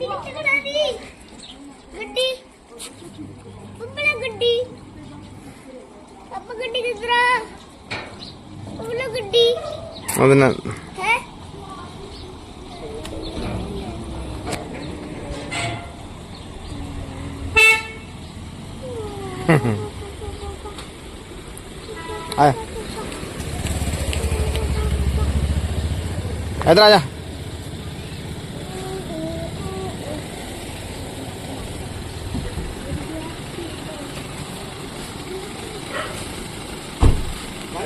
ਗੱਡੀ ਕਿੱਥੇ ਖੜਾ ਦੀ ਗੱਡੀ ਪੰਪਲਾ ਗੱਡੀ ਆਪਾਂ ਗੱਡੀ ਕਿੱਧਰ ਆ ਪੰਪਲਾ ਗੱਡੀ ਉਹਦੇ ਨਾਲ ਹੈ ਆ ਇਧਰ ਆ ਜਾ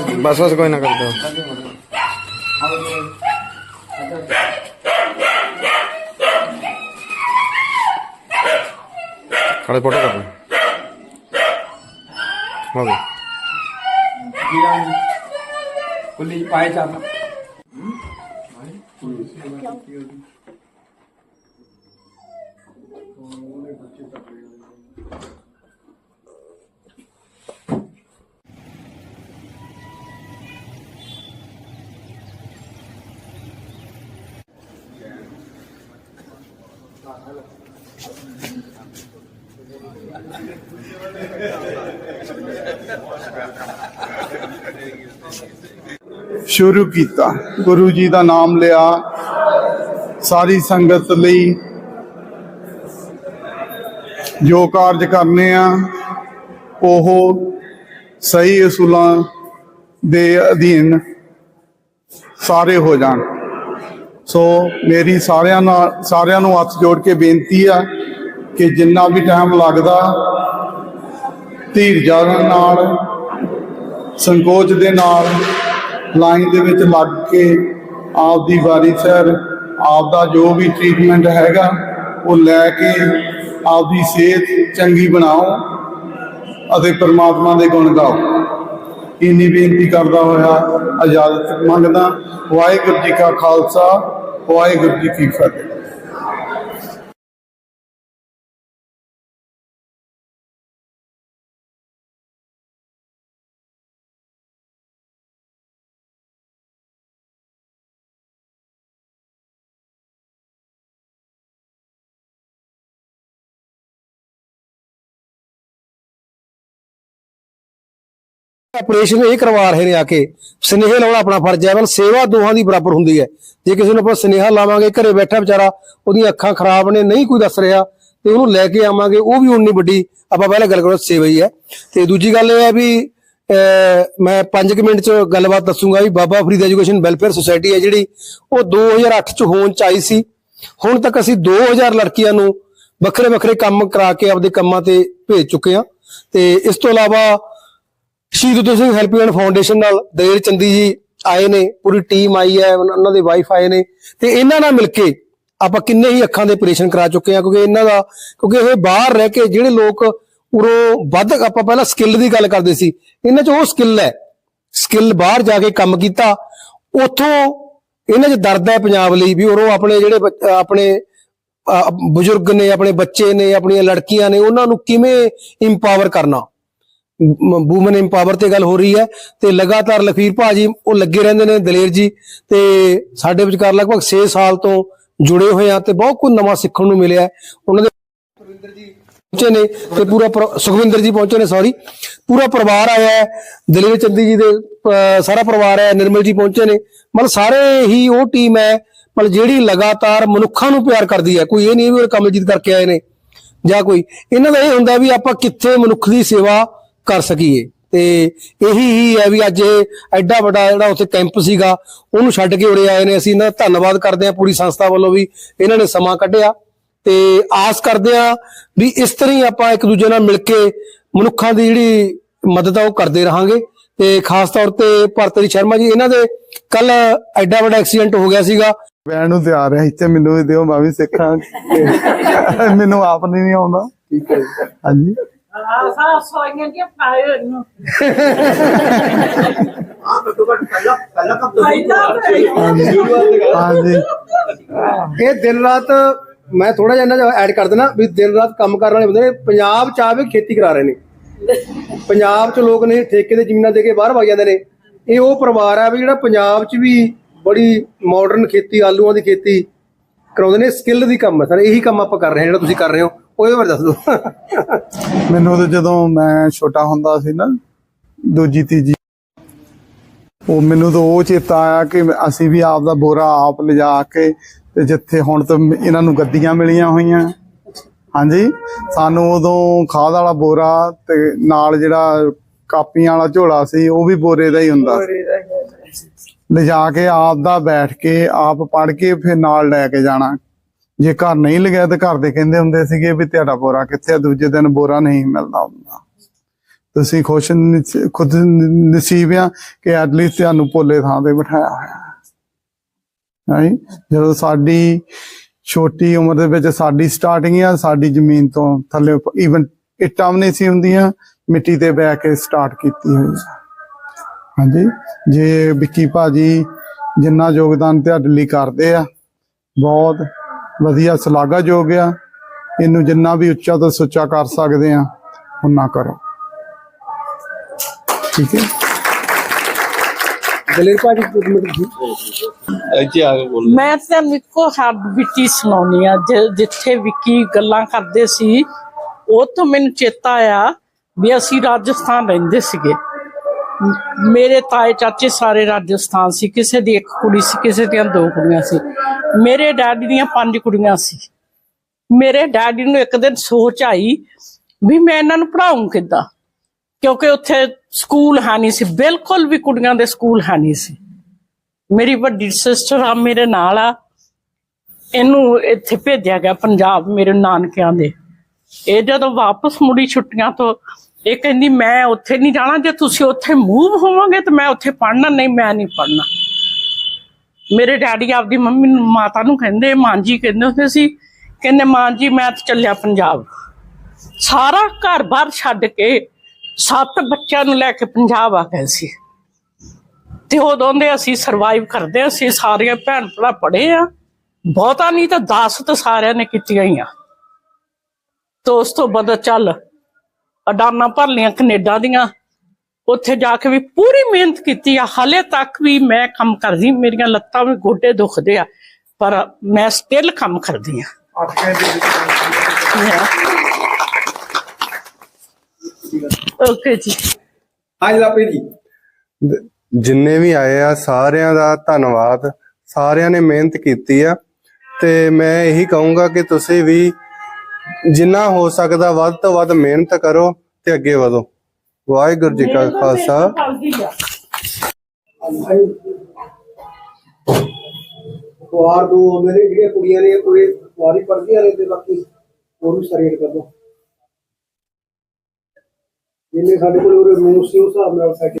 ਬਸ ਬਸ ਕੋਈ ਨਾ ਕਰ ਦੋ ਖੜੇ ਫੋਟੋ ਕਰ ਹੋ ਗਈ ਕੁੱਲੀ ਪਾਏ ਚੱਲ ਸ਼ੁਰੂ ਕੀਤਾ। ਗੁਰੂ ਜੀ ਦਾ ਨਾਮ ਲਿਆ। ਸਾਰੀ ਸੰਗਤ ਲਈ ਜੋ ਕਾਰਜ ਕਰਨੇ ਆ, ਉਹ ਸਹੀ ਅਸੂਲਾਂ ਦੇ ਅਧੀਨ ਸਾਰੇ ਹੋ ਜਾਣ। ਸੋ ਮੇਰੀ ਸਾਰਿਆਂ ਨਾਲ ਸਾਰਿਆਂ ਨੂੰ ਹੱਥ ਜੋੜ ਕੇ ਬੇਨਤੀ ਆ ਕਿ ਜਿੰਨਾ ਵੀ ਟਾਈਮ ਲੱਗਦਾ ਧੀਰ ਧੀਰਜਾਂ ਨਾਲ, ਸੰਕੋਚ ਦੇ ਨਾਲ, ਲਾਈਨ ਦੇ ਵਿੱਚ ਲੱਗ ਕੇ ਆਪ ਦੀ ਵਾਰੀ ਸਰ ਆਪ ਦਾ ਜੋ ਵੀ ਟ੍ਰੀਟਮੈਂਟ ਹੈਗਾ, ਉਹ ਲੈ ਕੇ ਆਪ ਦੀ ਸਿਹਤ ਚੰਗੀ ਬਣਾਓ ਅਤੇ ਪ੍ਰਮਾਤਮਾ ਦੇ ਗੁਣ ਗਾਓ। ਇੰਨੀ ਬੇਨਤੀ ਕਰਦਾ ਹੋਇਆ, ਇਜਾਜ਼ਤ ਮੰਗਦਾ, ਵਾਹਿਗੁਰੂ ਜੀ ਕਾ ਖਾਲਸਾ, ਵਾਹਿਗੁਰੂ ਜੀ ਕੀ ਫਤਿਹ। ਆਪਰੇਸ਼ਨ ਇਹ ਕਰਵਾ ਰਹੇ ਨੇ ਆ ਕੇ। ਸਨੇਹ ਲਾਉਣਾ ਆਪਣਾ ਫਰਜ਼ ਹੈ। ਬਲ ਸੇਵਾ ਦੋਹਾਂ ਦੀ ਬਰਾਬਰ ਹੁੰਦੀ ਹੈ। ਜੇ ਕਿਸੇ ਨੂੰ ਆਪਾਂ ਸਨੇਹਾ ਲਾਵਾਂਗੇ ਘਰੇ ਬੈਠਾ ਵਿਚਾਰਾ ਉਹਦੀਆਂ ਅੱਖਾਂ ਖਰਾਬ ਨੇ ਨਹੀਂ ਕੋਈ ਦੱਸ ਰਿਹਾ ਤੇ ਉਹਨੂੰ ਲੈ ਕੇ ਆਵਾਂਗੇ ਉਹ ਵੀ ਉਨੀ ਵੱਡੀ ਆਪਾਂ ਪਹਿਲਾਂ ਗੱਲ ਕਰੋ ਸੇਵਾ ਹੀ ਹੈ। ਤੇ ਦੂਜੀ ਗੱਲ ਇਹ ਹੈ ਵੀ ਅਹ, ਮੈਂ 5 ਮਿੰਟ ਚ ਗੱਲਬਾਤ ਦੱਸੂਗਾ ਵੀ Baba Farid education welfare society ਹੈ ਜਿਹੜੀ ਉਹ 2008 ਚ ਹੋਣ ਚ ਆਈ ਸੀ। ਹੁਣ ਤੱਕ ਅਸੀਂ 2000 ਲੜਕੀਆਂ ਨੂੰ ਵੱਖਰੇ ਵੱਖਰੇ ਕੰਮ ਕਰਾ ਕੇ ਆਪਦੇ ਕੰਮਾਂ ਤੇ ਭੇਜ ਚੁੱਕੇ ਹਾਂ। ਤੇ ਇਸ ਤੋਂ ਇਲਾਵਾ ਸ਼ਹੀਦ ਉਦਮ ਸਿੰਘ ਹੈਲਪਲਾਈਨ ਫਾਊਂਡੇਸ਼ਨ ਨਾਲ ਦਲੇਰ ਚੰਦੀ ਜੀ ਆਏ ਨੇ, ਪੂਰੀ ਟੀਮ ਆਈ ਹੈ, ਉਹਨਾਂ ਦੇ ਵਾਈਫ ਆਏ ਨੇ। ਤੇ ਇਹਨਾਂ ਨਾਲ ਮਿਲ ਕੇ ਆਪਾਂ ਕਿੰਨੇ ਹੀ ਅੱਖਾਂ ਦੇ ਆਪਰੇਸ਼ਨ ਕਰਾ ਚੁੱਕੇ ਆ ਕਿਉਂਕਿ ਇਹਨਾਂ ਦਾ ਕਿਉਂਕਿ ਇਹ ਬਾਹਰ ਰਹਿ ਕੇ ਜਿਹੜੇ ਲੋਕ ਉਰੋਂ ਵੱਧ ਆਪਾਂ ਪਹਿਲਾਂ ਸਕਿੱਲ ਦੀ ਗੱਲ ਕਰਦੇ ਸੀ, ਇਹਨਾਂ 'ਚ ਉਹ ਸਕਿੱਲ ਹੈ। ਸਕਿੱਲ ਬਾਹਰ ਜਾ ਕੇ ਕੰਮ ਕੀਤਾ, ਉਥੋਂ ਇਹਨਾਂ 'ਚ ਦਰਦ ਹੈ ਪੰਜਾਬ ਲਈ ਵੀ ਉਰੋਂ ਆਪਣੇ ਜਿਹੜੇ ਆਪਣੇ ਬਜ਼ੁਰਗ ਨੇ, ਆਪਣੇ ਬੱਚੇ ਨੇ, ਆਪਣੀਆਂ ਲੜਕੀਆਂ ਨੇ, ਉਹਨਾਂ ਨੂੰ ਕਿਵੇਂ ਇੰਪਾਵਰ ਕਰਨਾ। ਵੂਮਨ ਇੰਪਾਵਰ ਤੇ ਗੱਲ ਹੋ ਰਹੀ ਹੈ ਤੇ ਲਗਾਤਾਰ ਲਖਵੀਰ ਭਾਜੀ ਉਹ ਲੱਗੇ ਰਹਿੰਦੇ ਨੇ ਦਲੇਰ ਜੀ ਤੇ ਸਾਡੇ ਵਿਚਕਾਰ ਲਗਭਗ 6 ਸਾਲ ਤੋਂ ਜੁੜੇ ਹੋਏ ਆ ਤੇ ਬਹੁਤ ਕੁਝ ਨਵਾਂ ਸਿੱਖਣ ਨੂੰ ਮਿਲਿਆ ਉਹਨਾਂ ਦੇ ਪਹੁੰਚੇ ਨੇ ਤੇ ਪੂਰਾ ਸੁਖਵਿੰਦਰ ਜੀ ਪਹੁੰਚੇ ਨੇ ਸੌਰੀ ਪੂਰਾ ਪਰਿਵਾਰ ਆਇਆ ਹੈ, ਦਲੇਰ ਚੰਦੀ ਜੀ ਦੇ ਸਾਰਾ ਪਰਿਵਾਰ ਆਇਆ ਨਿਰਮਲ ਜੀ ਪਹੁੰਚੇ ਨੇ। ਮਤਲਬ ਸਾਰੇ ਹੀ ਉਹ ਟੀਮ ਹੈ, ਮਤਲਬ ਜਿਹੜੀ ਲਗਾਤਾਰ ਮਨੁੱਖਾਂ ਨੂੰ ਪਿਆਰ ਕਰਦੀ ਹੈ। ਕੋਈ ਇਹ ਨਹੀਂ ਵੀ ਕਮਲਜੀਤ ਕਰਕੇ ਆਏ ਨੇ ਜਾਂ ਕੋਈ। ਇਹਨਾਂ ਦਾ ਇਹ ਹੁੰਦਾ ਵੀ ਆਪਾਂ ਕਿੱਥੇ ਮਨੁੱਖ ਦੀ ਸੇਵਾ ਕਰ ਸਕੀਏ। ਤੇ ਇਹੀ ਹੀ ਹੈ ਵੀ ਅੱਜ ਇਹ ਐਡਾ ਵੱਡਾ ਜਿਹੜਾ ਉੱਥੇ ਕੈਂਪ ਸੀਗਾ ਉਹਨੂੰ ਛੱਡ ਕੇ ਉਰੇ ਆਏ ਨੇ। ਅਸੀਂ ਇਹਨਾਂ ਦਾ ਧੰਨਵਾਦ ਕਰਦੇ ਹਾਂ ਪੂਰੀ ਸੰਸਥਾ ਵੱਲੋਂ ਵੀ ਇਹਨਾਂ ਨੇ ਸਮਾਂ ਕੱਢਿਆ। ਤੇ ਆਸ ਕਰਦੇ ਹਾਂ ਵੀ ਇਸ ਤਰ੍ਹਾਂ ਹੀ ਆਪਾਂ ਇੱਕ ਦੂਜੇ ਨਾਲ ਮਿਲ ਕੇ ਮਨੁੱਖਾਂ ਦੀ ਜਿਹੜੀ ਮਦਦ ਆ ਉਹ ਕਰਦੇ ਰਹਾਂਗੇ। ਤੇ ਖਾਸ ਤੌਰ ਤੇ ਭਰਤਰੀ ਸ਼ਰਮਾ ਜੀ ਇਹਨਾਂ ਦੇ ਕੱਲ ਐਡਾ ਵੱਡਾ ਐਕਸੀਡੈਂਟ ਹੋ ਗਿਆ ਸੀਗਾ। ਬੈਣ ਨੂੰ ਤਿਆਰ ਹੈ ਇੱਥੇ ਮੈਨੂੰ ਵੀ ਦਿਓ ਮੈਂ ਵੀ ਸਿੱਖਾਂ। ਮੈਨੂੰ ਆਪ ਨਹੀਂ ਆਉਂਦਾ। ਠੀਕ ਹੈ ਹਾਂਜੀ। ਆਸਾ ਸੋਈਆਂ ਦੀਆਂ ਪਾਏ ਨੂੰ। ਹਾਂਜੀ। ਇਹ ਦਿਨ ਰਾਤ ਮੈਂ ਥੋੜਾ ਜਿਹਾ ਇਹਨਾਂ ਦਾ ਐਡ ਕਰ ਦੇਣਾ ਵੀ ਦਿਨ ਰਾਤ ਕੰਮ ਕਰਨ ਵਾਲੇ ਬੰਦੇ ਨੇ ਪੰਜਾਬ ਚ ਆ ਵੀ ਖੇਤੀ ਕਰਾ ਰਹੇ ਨੇ। ਪੰਜਾਬ ਚ ਲੋਕ ਨੇ ਠੇਕੇ ਦੇ ਜ਼ਮੀਨਾਂ ਦੇ ਕੇ ਬਾਹਰ ਵਗ ਜਾਂਦੇ ਨੇ। ਇਹ ਉਹ ਪਰਿਵਾਰ ਆ ਵੀ ਜਿਹੜਾ ਪੰਜਾਬ ਚ ਵੀ ਬੜੀ ਮਾਡਰਨ ਖੇਤੀ ਆਲੂਆਂ ਦੀ ਖੇਤੀ ਕਰਾਉਂਦੇ ਨੇ ਸਕਿੱਲ ਦੀ ਕੰਮ ਹੈ ਸਰ ਇਹੀ ਕੰਮ ਆਪਾਂ ਕਰ ਰਹੇ ਹਾਂ ਜਿਹੜਾ ਤੁਸੀਂ ਕਰ ਰਹੇ ਹੋ। ਉਹਦੇ ਬਾਰੇ ਦੱਸ ਦਿਓ ਮੈਨੂੰ ਤਾਂ ਜਦੋਂ ਮੈਂ ਛੋਟਾ ਹੁੰਦਾ ਸੀ ਨਾ ਦੂਜੀ ਤੀਜੀ ਉਹ ਮੈਨੂੰ ਤਾਂ ਉਹ ਚੇਤਾ ਆਇਆ ਕਿ ਅਸੀਂ ਵੀ ਆਪ ਦਾ ਬੋਰਾ ਆਪ ਲਿਜਾ ਕੇ ਤੇ ਜਿੱਥੇ ਹੁਣ ਤਾਂ ਇਹਨਾਂ ਨੂੰ ਗੱਡੀਆਂ ਮਿਲੀਆਂ ਹੋਈਆਂ। ਹਾਂਜੀ ਸਾਨੂੰ ਉਦੋਂ ਖਾਦ ਵਾਲਾ ਬੋਰਾ ਤੇ ਨਾਲ ਜਿਹੜਾ ਕਾਪੀਆਂ ਵਾਲਾ ਝੋਲਾ ਸੀ ਉਹ ਵੀ ਬੋਰੇ ਦਾ ਹੀ ਹੁੰਦਾ ਸੀ। ਲਿਜਾ ਕੇ ਆਪ ਦਾ ਬੈਠ ਕੇ ਆਪ ਪੜ ਕੇ ਫਿਰ ਨਾਲ ਲੈ ਕੇ ਜਾਣਾ। ਜੇ ਘਰ ਨਹੀਂ ਲਗਿਆ ਤੇ ਘਰ ਦੇ ਕਹਿੰਦੇ ਹੁੰਦੇ ਸੀਗੇ ਵੀ ਤੁਹਾਡਾ ਬੋਰਾ ਕਿੱਥੇ ਆ, ਦੂਜੇ ਦਿਨ ਬੋਰਾ ਨਹੀਂ ਮਿਲਦਾ ਹੁੰਦਾ। ਤੁਸੀਂ ਖੁਸ਼ ਖੁਦ ਨਸੀਬ ਆ ਕਿ ਐਟਲੀਸਟ ਤੁਹਾਨੂੰ ਪੋਲੇ ਥਾਂ ਤੇ ਬਿਠਾਇਆ ਹੋਇਆ ਹੈ। ਜਦੋਂ ਸਾਡੀ ਛੋਟੀ ਉਮਰ ਦੇ ਵਿੱਚ ਸਾਡੀ ਸਟਾਰਟਿੰਗ ਆ, ਸਾਡੀ ਜ਼ਮੀਨ ਤੋਂ ਥੱਲੇ ਈਵਨ ਇੱਟਾਂ ਵੀ ਨਹੀਂ ਸੀ ਹੁੰਦੀਆਂ, ਮਿੱਟੀ ਤੇ ਬਹਿ ਕੇ ਸਟਾਰਟ ਕੀਤੀ ਹੋਈ ਹਾਂਜੀ? ਜੇ ਵਿੱਕੀ ਭਾਜੀ ਜਿੰਨਾ ਯੋਗਦਾਨ ਤੁਹਾਡੇ ਲਈ ਕਰਦੇ ਆ, ਬਹੁਤ ਵਧੀਆ ਸ਼ਲਾਘਾਯੋਗ ਆ। ਇਹਨੂੰ ਜਿੰਨਾ ਵੀ ਉੱਚਾ ਤੋਂ ਸੁੱਚਾ ਕਰ ਸਕਦੇ ਆ ਉਹਨਾਂ ਕਰੋ। ਠੀਕ ਹੈ? ਦਲੇਰ ਭਾਜੀ ਇੱਕ ਮਿੰਟ ਜੀ। ਮੈਂ ਤਾਂ ਇੱਕੋ ਹੱਡ ਵਿੱਚੀ ਸੁਣਾਉਣੀ ਆ ਜਿ- ਜਿੱਥੇ ਵਿੱਕੀ ਗੱਲਾਂ ਕਰਦੇ ਸੀ ਉਹ ਤੋਂ ਮੈਨੂੰ ਚੇਤਾ ਆਇਆ ਵੀ ਅਸੀਂ ਰਾਜਸਥਾਨ ਰਹਿੰਦੇ ਸੀਗੇ। ਮੇਰੇ ਤਾਏ ਚਾਚੇ ਸਾਰੇ ਰਾਜਸਥਾਨ ਸੀ, ਕਿਸੇ ਦੀ ਇੱਕ ਕੁੜੀ ਸੀ, ਕਿਸੇ ਦੀਆਂ ਦੋ ਕੁੜੀਆਂ ਸੀ। ਮੇਰੇ ਡੈਡੀ ਦੀਆਂ ਪੰਜ ਕੁੜੀਆਂ ਸੀ। ਮੇਰੇ ਡੈਡੀ ਨੂੰ ਇੱਕ ਦਿਨ ਸੋਚ ਆਈ ਵੀ ਮੈਂ ਇਹਨਾਂ ਨੂੰ ਪੜਾਉਂ ਕਿੱਦਾਂ? ਕਿਉਂਕਿ ਉੱਥੇ ਸਕੂਲ ਹੈ ਨਹੀਂ ਸੀ, ਬਿਲਕੁਲ ਵੀ ਕੁੜੀਆਂ ਦੇ ਸਕੂਲ ਹੈ ਨਹੀਂ ਸੀ। ਮੇਰੀ ਵੱਡੀ ਸਿਸਟਰ ਆ, ਮੇਰੇ ਨਾਲ ਆ। ਇਹਨੂੰ ਇੱਥੇ ਭੇਜਿਆ ਗਿਆ, ਪੰਜਾਬ ਮੇਰੇ ਨਾਨਕਿਆਂ ਦੇ। ਇਹ ਜਦੋਂ ਵਾਪਸ ਮੁੜੀ ਛੁੱਟੀਆਂ ਤੋਂ, ਇਹ ਕਹਿੰਦੀ, ਮੈਂ ਉੱਥੇ ਨਹੀਂ ਜਾਣਾ, ਜੇ ਤੁਸੀਂ ਉੱਥੇ ਮੂਵ ਹੋਵੋਗੇ ਤਾਂ ਮੈਂ ਉੱਥੇ ਪੜਨਾ ਨਹੀਂ ਮੈਂ ਨਹੀਂ ਪੜਨਾ ਮੇਰੇ ਡੈਡੀ ਆਪਦੀ ਮੰਮੀ ਨੂੰ, ਮਾਤਾ ਨੂੰ ਕਹਿੰਦੇ ਮਾਂ ਜੀ ਕਹਿੰਦੇ ਹੁੰਦੇ ਸੀ। ਕਹਿੰਦੇ ਮਾਂ ਜੀ ਮੈਂ ਤਾਂ ਚੱਲਿਆ ਪੰਜਾਬ। ਸਾਰਾ ਘਰ-ਬਾਰ ਛੱਡ ਕੇ ਸੱਤ ਬੱਚਿਆਂ ਨੂੰ ਲੈ ਕੇ ਪੰਜਾਬ ਆ ਗਏ ਸੀ। ਤੇ ਉਦੋਂ ਦੇ ਅਸੀਂ ਸਰਵਾਈਵ ਕਰਦੇ ਅਸੀਂ ਸਾਰੀਆਂ ਭੈਣ ਭਰਾ ਪੜੇ ਆ। ਬਹੁਤਾ ਨਹੀਂ ਤਾਂ 10 ਤਾਂ ਸਾਰਿਆਂ ਨੇ ਕੀਤੀਆਂ ਹੀ ਆ। ਤੇ ਉਸ ਤੋਂ ਬਾਅਦ ਚੱਲ ਅਡਾਨਾ ਭਰ ਲੀਆਂ ਕੈਨੇਡਾ ਦੀਆਂ। ਉੱਥੇ ਜਾ ਕੇ ਵੀ ਪੂਰੀ ਮਿਹਨਤ ਕੀਤੀ ਆ। ਹਾਲੇ ਤੱਕ ਵੀ ਮੈਂ ਕੰਮ ਕਰਦੀ ਮੇਰੀਆਂ ਲੱਤਾਂ ਵੀ ਗੋਡੇ ਦੁਖਦੇ ਆ ਪਰ ਮੈਂ ਸਟਿਲ ਕੰਮ ਕਰਦੀ ਆ। ਓਕੇ ਜੀ। ਹਾਂਜੀ ਲਾਪੇ ਜੀ। ਜਿੰਨੇ ਵੀ ਆਏ ਆ ਸਾਰਿਆਂ ਦਾ ਧੰਨਵਾਦ। ਸਾਰਿਆਂ ਨੇ ਮਿਹਨਤ ਕੀਤੀ ਆ। ਤੇ ਮੈਂ ਇਹੀ ਕਹੂੰਗਾ ਕਿ ਤੁਸੀਂ ਵੀ ਜਿੰਨਾ ਹੋ ਸਕਦਾ ਵੱਧ ਤੋਂ ਵੱਧ ਮਿਹਨਤ ਕਰੋ ਤੇ ਅੱਗੇ ਵਧੋ। ਵਾਹਿਗੁਰੂ ਜੀ ਕਾ ਖਾਲਸਾ। ਕੁਆਰ ਦੋ ਆਉਂਦੇ ਨੇ, ਜਿਹੜੀਆਂ ਕੁੜੀਆਂ ਨੇ, ਕੋਈ ਕੁਆਰੀ ਪੜਦੀਆਂ ਨੇ ਤੇ ਬਾਕੀ ਹੋਰ ਵੀ ਸਰੇਟ ਕਰ ਦੋ ਜਿੰਨੇ ਸਾਡੇ ਕੋਲ ਉਹ ਰੂਮ ਸੀ, ਉਸ ਹਿਸਾਬ ਨਾਲ ਸੈਟ